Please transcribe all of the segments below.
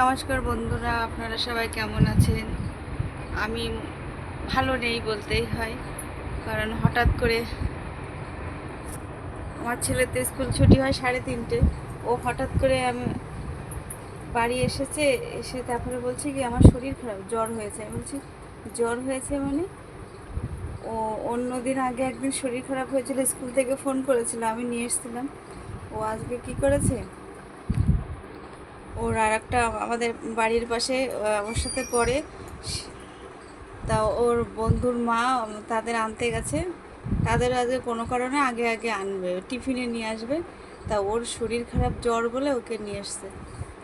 নমস্কার বন্ধুরা, আপনারা সবাই কেমন আছেন? আমি ভালো নেই বলতেই হয়, কারণ হঠাৎ করে আমার ছেলেতে স্কুল ছুটি হয় সাড়ে তিনটে। ও হঠাৎ করে আমি বাড়ি এসেছে, এসে তারপরে বলছে কি, আমার শরীর খারাপ, জ্বর হয়েছে। আমি বলছি, জ্বর হয়েছে মানে? ও অন্য দিন আগে একদিন শরীর খারাপ হয়েছিল, স্কুল থেকে ফোন করেছিল, আমি নিয়ে এসেছিলাম। ও আজকে কি করেছে? ওর আর একটা আমাদের বাড়ির পাশে আহ, ওর সাথে পড়ে। তা ওর বন্ধুর মা তাদের আনতে গেছে। তাদের আজকে কোনো কারণে আগে আগে আনবে টিফিনে নিয়ে আসবে। তা ওর শরীর খারাপ জ্বর বলে ওকে নিয়ে এসছে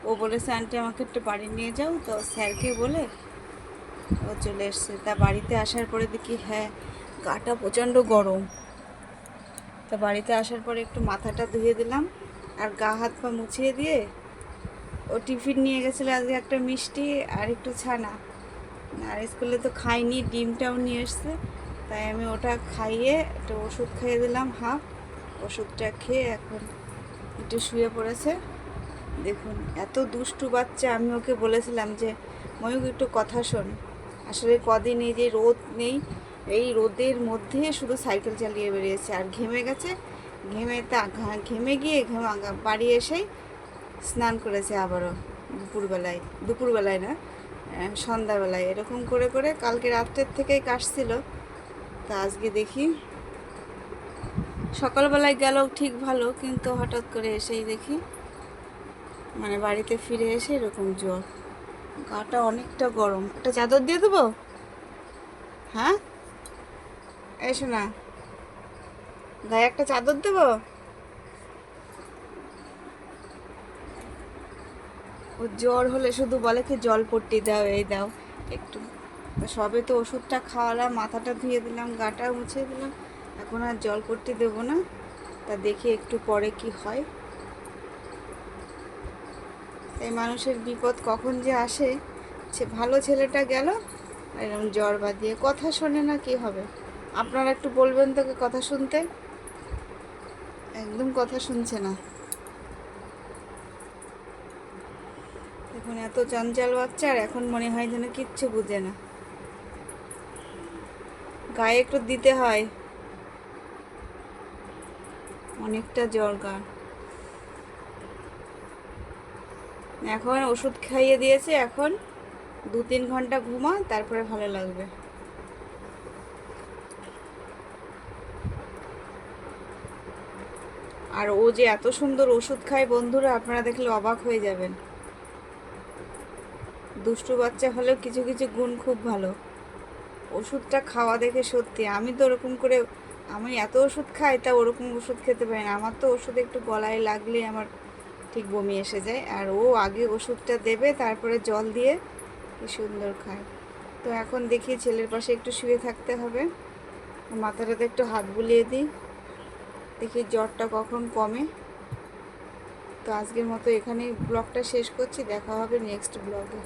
ও বলেছে আন্টি আমাকে একটু বাড়ি নিয়ে যাও। তো স্যারকে বলে ও চলে এসছে। তা বাড়িতে আসার পরে দেখি হ্যাঁ গাটা প্রচণ্ড গরম। তা বাড়িতে আসার পরে একটু মাথাটা ধুয়ে দিলাম আর গা হাত পা মুছিয়ে দিয়ে ও টিফিন নিয়ে গেছিল আজকে একটা মিষ্টি আর একটু ছানা। আর স্কুলে তো খাইনি, ডিমটাও নিয়ে এসছে। তাই আমি ওটা খাইয়ে একটা ওষুধ খাইয়ে দিলাম, হাফ। ওষুধটা খেয়ে এখন একটু শুয়ে পড়েছে। দেখুন, এত দুষ্টু বাচ্চা, আমি ওকে বলেছিলাম যে ময়ূক একটু কথা শোন। আসলে কদিন এই যে রোদ নেই, এই রোদের মধ্যে শুধু সাইকেল চালিয়ে বেরিয়েছে। আর ঘেমে গেছে, ঘেমে তা ঘেমে গিয়ে ঘেমা বাড়ি এসেই স্নান করেছে আবারও দুপুরবেলায় দুপুরবেলায় না সন্ধ্যাবেলায়। এরকম করে করে কালকে রাত্রের থেকেই কাশছিল। তা আজকে দেখি। সকালবেলায় গেল ঠিক ভালো, কিন্তু হঠাৎ করে এসেই দেখি মানে বাড়িতে ফিরে এসে এরকম জ্বর। গাটা অনেকটা গরম। একটা চাদর দিয়ে দেবো? হ্যাঁ? এসো না গায়ে একটা চাদর দেবো? ও জ্বর হলে শুধু বলে কি, জল পট্টি দাও, এই দাও। একটু সবে তো ওষুধটা খাওয়ালাম, মাথাটা ধুয়ে দিলাম, গাটা মুছে দিলাম। এখন আর জল পট্টি দেবো না। তা দেখি একটু পরে কি হয়। তাই মানুষের বিপদ কখন যে আসে, সে ভালো ছেলেটা গেল এরকম জ্বর বাঁধিয়ে কথা শোনে না কি হবে। আপনারা একটু বলবেন তোকে কথা শুনতে? একদম কথা শুনছে না। এখন এত চঞ্চল বাচ্চা আর এখন মনে হয় যেন কিচ্ছু বুঝে না। গায়ে একটু দিতে হয়। অনেকটা জ্বর এখন ওষুধ খাইয়ে দিয়েছে, এখন দু তিন ঘণ্টা ঘুমা তারপরে ভালো লাগবে। আর ও যে এত সুন্দর ওষুধ খায়, বন্ধুরা, আপনারা দেখলে অবাক হয়ে যাবেন। দুষ্টু বাচ্চা হলেও কিছু কিছু গুণ খুব ভালো। ওষুধটা খাওয়া দেখে সত্যি, আমি তো ওরকম করে, আমি এত ওষুধ খাই, তা ওরকম ওষুধ খেতে পারি না। আমার তো ওষুধ একটু গলায় লাগলে আমার ঠিক বমি এসে যায়। আর ও আগে ওষুধটা দেবে, তারপরে জল দিয়ে কি সুন্দর খায়। তো এখন দেখি ছেলের পাশে একটু শুয়ে থাকতে হবে। মাথাটাতে একটু হাত বুলিয়ে দিই। দেখি জ্বরটা কখন কমে। তো আজকের মতো এখানেই ব্লগটা শেষ করছি। দেখা হবে নেক্সট ব্লগে।